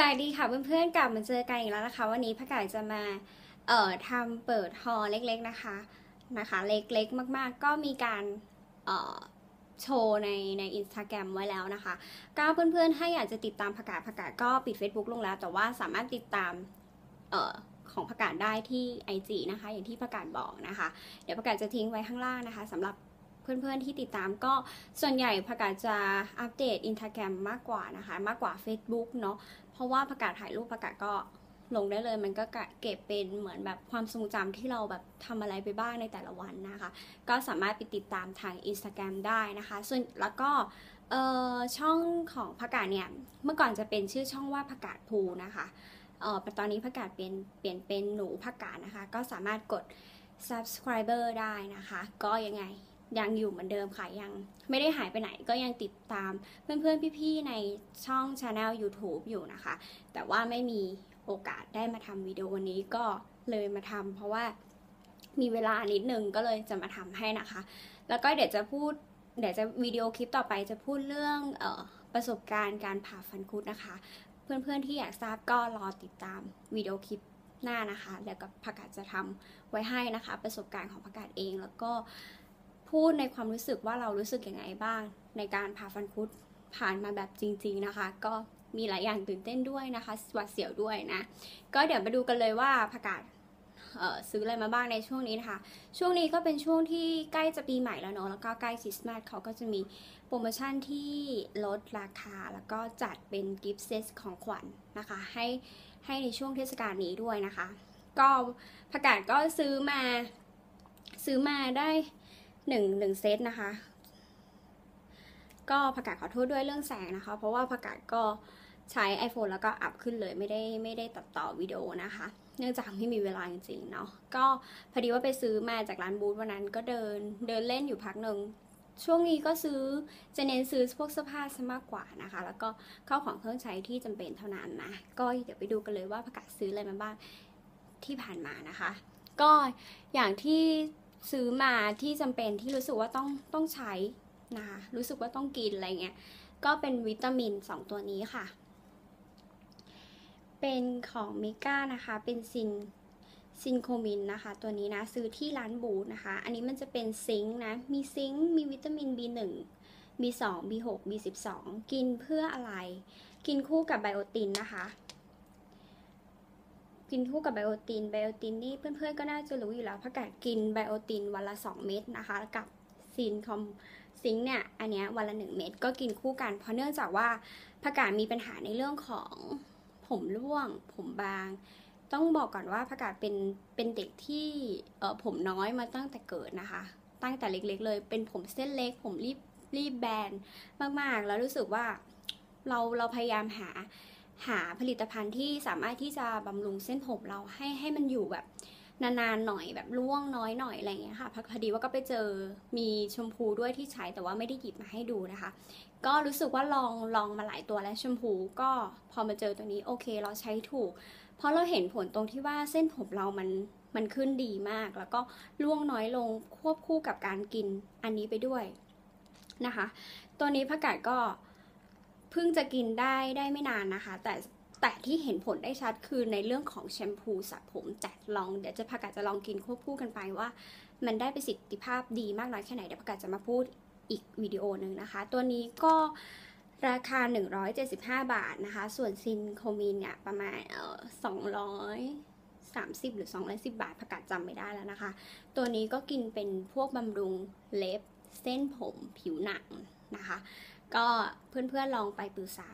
สวัสดีค่ะเพื่อนๆกลับมาเจอกันอีกแล้วนะคะ วันนี้พระกายจะมาเอ่อทำเปิดฮอลเล็กๆนะคะนะคะ เล็กๆมากๆ ก็มีการเอ่อโชว์ในในอินสตาแกรมไว้แล้วนะคะก็เพื่อนๆถ้าอยากจะติดตามพระกาศพระกาศก็ปิด Facebook ลงแล้ว แต่ว่าสามารถติดตามเอ่อของพระกาศได้ที่ IG นะคะ อย่างที่พระกาศบอกนะคะ เดี๋ยวพระกาศจะทิ้งไว้ข้างล่างนะคะสำหรับเพื่อนๆที่ติดตามก็ส่วนใหญ่พระกาศจะอัปเดตอินสตาแกรมมากกว่านะคะ มากกว่า Facebook เนาะ เพราะว่าประกาศถ่ายรูปประกาศก็ลงได้เลย มันก็เก็บเป็นเหมือนแบบความทรงจำที่เราแบบทำอะไรไปบ้างในแต่ละวันนะคะ ก็สามารถไปติดตามทาง Instagram ได้นะคะ ส่วนแล้วก็ช่องของประกาศเนี่ย เมื่อก่อนจะเป็นชื่อช่องว่าประกาศภูนะคะเออตอนนี้ประกาศเปลี่ยนเปลี่ยนเป็นหนูประกาศนะคะ ก็สามารถกด subscriber ได้นะคะ ก็ยังไง ยังอยู่เหมือนเดิมค่ะ ยังไม่ได้หายไปไหนก็ยังติดตามเพื่อนๆ พี่ๆ ในช่อง Channel YouTube อยู่นะคะ แต่ว่าไม่มีโอกาสได้มาทำวิดีโอวันนี้ก็เลยมาทำเพราะว่ามีเวลานิดนึงก็เลยจะมาทำให้นะคะ แล้วก็เดี๋ยวจะพูดเดี๋ยวจะวิดีโอคลิปต่อไปจะพูดเรื่องออประสบการณ์การผ่าฟันคุดนะคะ เพื่อนๆที่อยากทราบก็รอติดตามวิดีโอคลิปหน้านะคะ แล้วก็ผักกาศจะทำไว้ให้นะคะ ประสบการณ์ของผักกาศเองแล้วก็ พูดในความรู้สึกว่าเรารู้สึกยังไงบ้าง ในการผ่าฟันคุดผ่านมาแบบจริง ๆนะคะ ก็มีหลายอย่างตื่นเต้นด้วยนะคะสวัสดเสียวด้วยนะ ก็เดี๋ยวมาดูกันเลยว่าประกาศซื้ออะไรมาบ้างในช่วงนี้นะคะ ช่วงนี้ก็เป็นช่วงที่ใกล้จะปีใหม่แล้วเนาะ แล้วก็ใกล้คริสต์มาสเขาก็จะมีโปรโมชั่นที่ลดราคา แล้วก็จัดเป็นกิฟต์เซตของขวัญนนะคะ ให้ให้ในช่วงเทศกาลนี้ด้วยนะคะ ก็ประกาศก็ซื้อมาซื้อมาได้ หนึ่งหนึ่งเซตนะคะ ก็ประกาศขอโทษด้วยเรื่องแสงนะคะ เพราะว่าประกาศก็ใช้ iPhone แล้วก็อัพขึ้นเลยไม่ได้ไม่ได้ตัดต่อวิดีโอนะคะ เนื่องจากไม่มีเวลาจริงๆเนาะก็พอดีว่าไปซื้อมาจากร้านบูธวันนั้นก็เดินเดินเล่นอยู่พักหนึ่งช่วงนี้ก็ซื้อจะเน้นซื้อพวกเสื้อผ้าซะมากกว่านะคะ แล้วก็เข้าของเครื่องใช้ที่จำเป็นเท่านั้นนะก็เดี๋ยวไปดูกันเลยว่าประกาศซื้ออะไรมาบ้างที่ผ่านมานะคะ ก็อย่างที่ ซื้อมาที่จำเป็นที่รู้สึกว่าต้องต้องใช้นะคะรู้สึกว่าต้องกินอะไรเงี้ยก็เป็นวิตามิน 2 ตัวนี้ค่ะ เป็นของมิก้านะคะเป็นซินซินโคมินนะคะ ตัวนี้นะซื้อที่ร้านบูธนะคะ อันนี้มันจะเป็นซิงค์นะ มีซิงค์มีวิตามิน B1 B2 B6 B12 กินเพื่ออะไร กินคู่กับไบโอตินนะคะ กินคู่กับไบโอตินไบโอตินนี่เพื่อนๆก็น่าจะรู้อยู่แล้วผักกาดกินไบโอตินวันละ 2 เม็ดนะคะกับซินคอมซิงเนี่ยอันนี้วันละ 1 เม็ดก็กินคู่กัน เพราะเนื่องจากว่าผักกาดมีปัญหาในเรื่องของผมร่วง ผมบาง ต้องบอกก่อนว่าผักกาดเป็นเป็นเด็กที่เออผมน้อยมาตั้งแต่เกิดนะคะ ตั้งแต่เล็กๆ เลยเป็นผมเส้นเล็ก ผมรีบรีบแบนมากๆ แล้วรู้สึกว่าเราเราพยายามหา หาผลิตภัณฑ์ที่สามารถที่จะบำรุงเส้นผมเราให้ให้มันอยู่แบบนานๆหน่อยแบบร่วงน้อยหน่อยอะไรเงี้ยค่ะพอดีว่าก็ไปเจอมีชมพูด้วยที่ใช้แต่ว่าไม่ได้หยิบมาให้ดูนะคะ ก็รู้สึกว่าลองลองมาหลายตัวแล้วชมพูก็พอมาเจอตัวนี้โอเคเราใช้ถูก เพราะเราเห็นผลตรงที่ว่าเส้นผมเรามันมันขึ้นดีมาก แล้วก็ร่วงน้อยลงควบคู่กับการกินอันนี้ไปด้วยนะคะ ตัวนี้ผักกาดก็ เพิ่งจะกินได้ได้ไม่นานนะคะ แต่แต่ที่เห็นผลได้ชัดคือในเรื่องของแชมพูสระผมแต่ลองเดี๋ยวจะพักกาจะลองกินควบคู่กันไปว่า มันได้ประสิทธิภาพดีมากน้อยแค่ไหนเดี๋ยวพักกาจะมาพูดอีกวิดีโอหนึ่งนะคะ ตัวนี้ก็ราคา 175 บาทนะคะ ส่วนซินโคมีนเนี่ยประมาณเอ่อ230 หรือ 210 บาทพักกาศจำไม่ได้แล้วนะคะ ตัวนี้ก็กินเป็นพวกบำรุงเล็บเส้นผมผิวหนังนะคะ ก็เพื่อนๆลองไปปรึกษา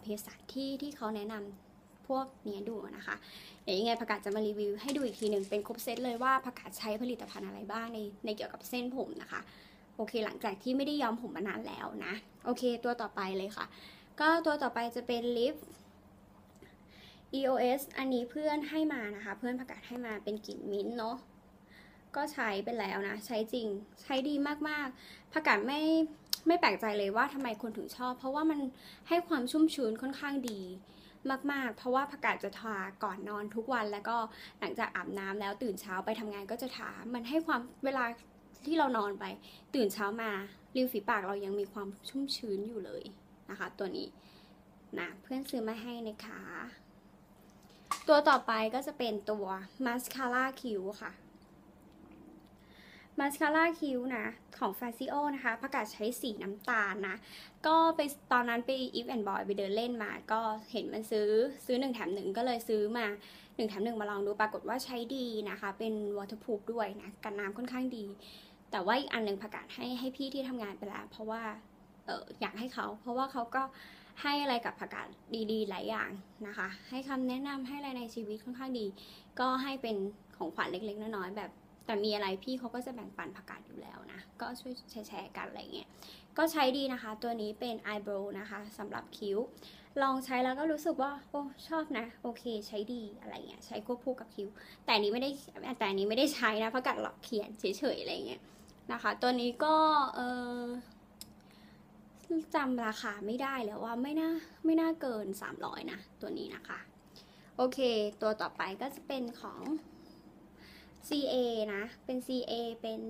เภสัชที่ที่เขาแนะนำพวกนี้ดูนะคะ เดี๋ยวยังไงประกาศจะมารีวิวให้ดูอีกทีหนึ่งเป็นครบเซตเลยว่าประกาศใช้ผลิตภัณฑ์อะไรบ้างในในเกี่ยวกับเส้นผมนะคะ โอเค หลังจากที่ไม่ได้ย้อมผมมานานแล้วนะ โอเค ตัวต่อไปเลยค่ะ ก็ตัวต่อไปจะเป็นลิฟ EOS อันนี้เพื่อนให้มานะคะ เพื่อนประกาศให้มาเป็นกลิ่นมิ้นเนาะก็ใช้ไปแล้วนะ ใช้จริงใช้ดีมากๆประกาศไม่ ไม่แปลกใจเลยว่าทำไมคนถึงชอบ เพราะว่ามันให้ความชุ่มชื้นค่อนข้างดีมาก ๆ เพราะว่าผักกาดจะทาก่อนนอนทุกวันแล้วก็หลังจากอาบน้ำแล้วตื่นเช้าไปทำงานก็จะทา มันให้ความเวลาที่เรานอนไป ตื่นเช้ามาริมฝีปากเรายังมีความชุ่มชื้นอยู่เลยนะคะ ตัวนี้นะเพื่อนซื้อมาให้นะคะ ตัวต่อไปก็จะเป็นตัวมาสคาร่าคิ้วค่ะ มาสคาร่าคิ้วนะ ของ f a c i o นะคะ ประกาศใช้สีน้ำตาลนะ ก็ไปตอนนั้นไป If and Boy ไปเดินเล่นมา ก็เห็นมันซื้อซื้อหนึ่งแถมหนึ่งก็เลยซื้อมาหนึ่งแถมหนึ่งมาลองดูปรากฏว่าใช้ดีนะคะ เป็น waterproof ด้วยนะ กันน้ำค่อนข้างดี แต่ว่าอีกอันหนึ่งประกาศให้ให้พี่ที่ทำงานไปแล้ว เพราะว่าเอออยากให้เขา เพราะว่าเขาก็ให้อะไรกับประกาศดีๆ หลายอย่างนะคะ ให้คำแนะนำให้อะไรในชีวิตค่อนข้างดี ก็ให้เป็นของขวัญเล็กๆ น้อยๆแบบ แต่มีอะไรพี่เขาก็จะแบ่งปันผักกาดอยู่แล้วนะ ก็ช่วยแชร์กันอะไรเงี้ย ก็ใช้ดีนะคะ ตัวนี้เป็น eyebrow นะคะสำหรับคิ้ว ลองใช้แล้วก็รู้สึกว่า โอ้ ชอบนะ โอเค ใช้ดีอะไรเงี้ย ใช้ควบคู่กับคิ้ว แต่นี้ไม่ได้ แต่นี้ไม่ได้ใช้นะเพราะกัดหลอกเขียนเฉยๆอะไรเงี้ยนะคะ ตัวนี้ก็ เออจำราคาไม่ได้แล้วว่าไม่น่าไม่น่าเกิน 300 นะ ตัวนี้นะคะ โอเค ตัวต่อไปก็จะเป็นของ CA นะ เป็น CA เป็น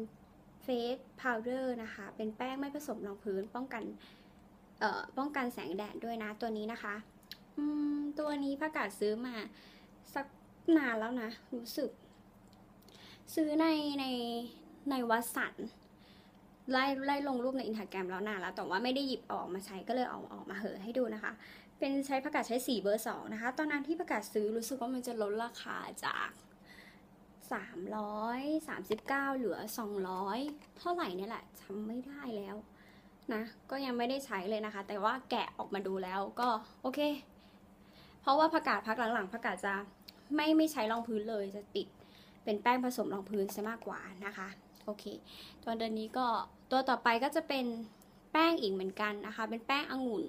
เฟสพาวเดอร์นะคะ เป็นแป้งไม่ผสมรองพื้นป้องกัน เอ่อ ป้องกันแสงแดดด้วยนะตัวนี้นะคะ อืม ตัวนี้ประกาศซื้อมาสักนานแล้วนะ รู้สึก ซื้อในในในวัสันไล่ไล่ลงรูปในอินสตาแกรมแล้วนานแล้ว แต่ว่าไม่ได้หยิบออกมาใช้ก็เลยเอาออกมาเหอให้ดูนะคะ เป็นใช้ประกาศใช้สีเบอร์สองนะคะ ตอนนั้นที่ประกาศซื้อรู้สึกว่ามันจะลดราคาจาก 339 เหลือ 200 เท่าไหร่เนี่ยแหละจำไม่ได้แล้วนะ ก็ยังไม่ได้ใช้เลยนะคะ แต่ว่าแกะออกมาดูแล้วก็โอเค เพราะว่าผักกาดพักหลังๆผักกาดจะไม่ไม่ใช้รองพื้นเลยจะติดเป็นแป้งผสมรองพื้นซะมากกว่านะคะ โอเค ตัวเดือนนี้ก็ตัวต่อไปก็จะเป็นแป้งอีกเหมือนกันนะคะ เป็นแป้งองุ่น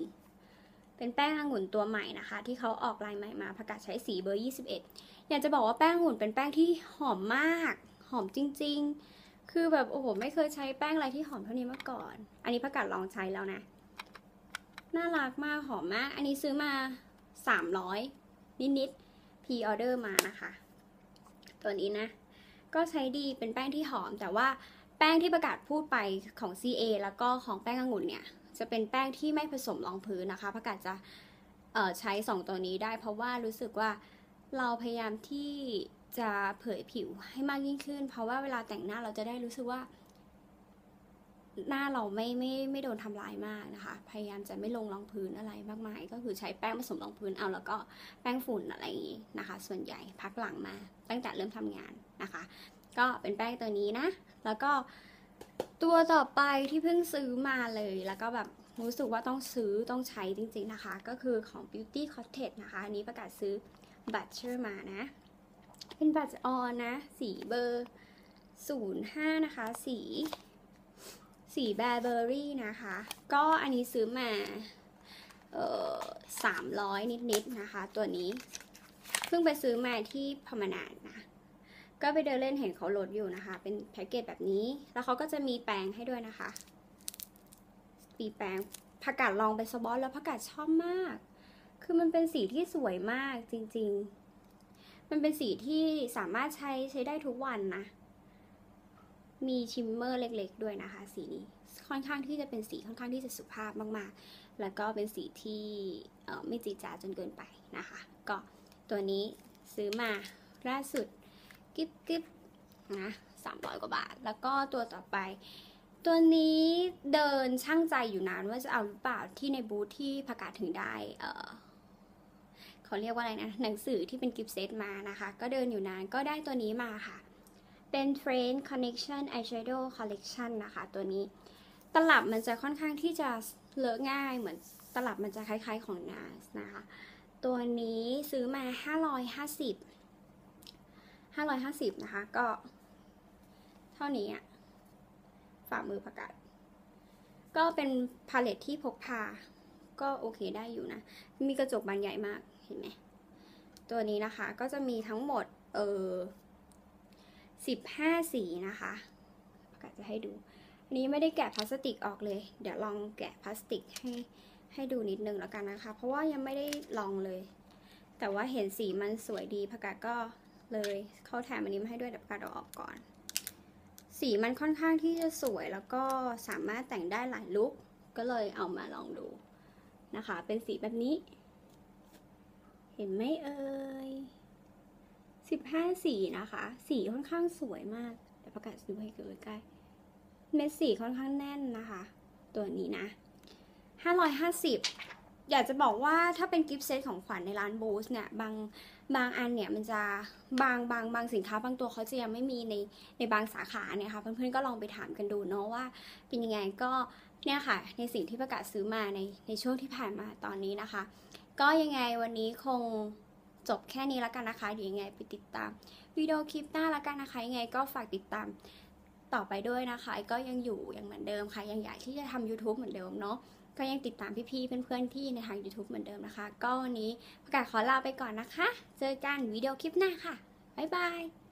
เป็นแป้งองุ่นตัวใหม่นะคะ ที่เขาออกลายใหม่มาผักกาดใช้สีเบอร์ 21 อยากจะบอกว่าแป้งองุ่นเป็นแป้งที่หอมมาก หอมจริง ๆ คือแบบโอ้โหไม่เคยใช้แป้งอะไรที่หอมเท่านี้มาก่อน อันนี้ผักกาดลองใช้แล้วนะ น่ารักมากหอมมาก อันนี้ซื้อมา 300 นิดๆพีออเดอร์มานะคะ ตัวนี้นะ ก็ใช้ดีเป็นแป้งที่หอมแต่ว่าแป้งที่ประกาศพูดไปของ CA แล้วก็ของแป้งองุ่นเนี่ย จะเป็นแป้งที่ไม่ผสมรองพื้นนะคะประกาศจะใช้ 2 ตัวนี้ได้ เพราะว่ารู้สึกว่าเราพยายามที่จะเผยผิวให้มากยิ่งขึ้น เพราะว่าเวลาแต่งหน้าเราจะได้รู้สึกว่า หน้าเราไม่ไม่ไม่โดนทำลายมากนะคะ พยายามจะไม่ลงรองพื้นอะไรมากมาย ก็คือใช้แป้งผสมรองพื้นเอาแล้วก็แป้งฝุ่นอะไรอย่างนี้นะคะ ส่วนใหญ่พักหลังมา ตั้งแต่เริ่มทำงานนะคะ ก็เป็นแป้งตัวนี้นะ แล้วก็ ตัวต่อไปที่เพิ่งซื้อมาเลยแล้วก็แบบรู้สึกว่าต้องซื้อต้องใช้จริงๆนะคะ ก็คือของ Beauty Cottage นะคะ อันนี้ประกาศซื้อบัตรเชอร์มานะ เป็นบัตรออนนะ สีเบอร์ 05 นะคะ สี สีแบร์เบอรี่นะคะ ก็อันนี้ซื้อมา เอ่อสามร้อยนิดๆนะคะ ตัวนี้ เพิ่งไปซื้อมาที่พมานานนะ ก็ไปเดินเล่นเห็นเขาลดอยู่นะคะ เป็นแพ็กเกจแบบนี้ แล้วเขาก็จะมีแปรงให้ด้วยนะคะมีแปรงผักกาดลองไปสวอตแล้วผักกาดชอบมาก คือมันเป็นสีที่สวยมากจริงๆ มันเป็นสีที่สามารถใช้ใช้ได้ทุกวันนะ มีชิมเมอร์เล็กๆ ด้วยนะคะ สีนี้ ค่อนข้างที่จะเป็นสีค่อนข้างที่จะสุภาพมากๆ แล้วก็เป็นสีที่ไม่จีดจาจนเกินไปนะคะ ก็ตัวนี้ซื้อมาล่าสุด กิ๊บกิ๊บนะสามร้อยกว่าบาท แล้วก็ตัวต่อไป ตัวนี้เดินช่างใจอยู่นานว่าจะเอาหรือเปล่าที่ในบูธที่ประกาศถึงได้เออเขาเรียกว่าอะไรนะ หนังสือที่เป็นกิฟต์เซตมานะคะ ก็เดินอยู่นานก็ได้ตัวนี้มาค่ะ เป็น Trend Connection Eyeshadow Collection นะคะ ตัวนี้ ตลับมันจะค่อนข้างที่จะเลอะง่ายเหมือนตลับมันจะคล้ายๆของ NARS นะคะ ตัวนี้ซื้อมา 550 550 นะคะ ก็ เท่านี้อะฝ่ามือประกาศ ก็เป็นพาเลทที่พกพา ก็โอเคได้อยู่นะ มีกระจกบานใหญ่มากเห็นไหม ตัวนี้นะคะก็จะมีทั้งหมด เออ15 สีนะคะ ประกาศจะให้ดู อันนี้ไม่ได้แกะพลาสติกออกเลย เดี๋ยวลองแกะพลาสติกให้ให้ดูนิดนึงแล้วกันนะคะ เพราะว่ายังไม่ได้ลองเลย แต่ว่าเห็นสีมันสวยดีประกาศก็ เลยเขาแถมอันนี้มาให้ด้วยดี๋ยวประกาศเอาออกก่อน สีมันค่อนข้างที่จะสวยแล้วก็สามารถแต่งได้หลายลุคก็เลยเอามาลองดูนะคะ เป็นสีแบบนี้ เห็นไหมเอ่ยสิบห้าสีนะคะ สีค่อนข้างสวยมากเดี๋ยวประกาศดูให้เกิดใกล้เม็ดสีค่อนข้างแน่นนะคะ ตัวนี้นะห้าร้อยห้าสิบ อยากจะบอกว่าถ้าเป็นกิฟต์เซตของขวัญในร้านบูสเนี่ยบางบางอันเนี่ยมันจะบางบางบางสินค้าบางตัวเขาจะยังไม่มีในในบางสาขาเนี่ยค่ะเพื่อนๆก็ลองไปถามกันดูเนาะว่าเป็นยังไงก็เนี่ยค่ะ ในสิ่งที่ประกาศซื้อมาในในช่วงที่ผ่านมาตอนนี้นะคะ ก็ยังไงวันนี้คงจบแค่นี้แล้วกันนะคะเดี๋ยวยังไงไปติดตามวิดีโอคลิปหน้าแล้วกันนะคะยังไงก็ฝากติดตามต่อไปด้วยนะคะก็ยังอยู่อย่างเหมือนเดิมค่ะยังอยากที่จะทำ YouTube เหมือนเดิมเนาะ ก็ยังติดตามพี่ๆเพื่อนๆที่ในทาง YouTube เหมือนเดิมนะคะ ก็วันนี้ประกาศขอลาไปก่อนนะคะ เจอกันวิดีโอคลิปหน้าค่ะ บ๊ายบาย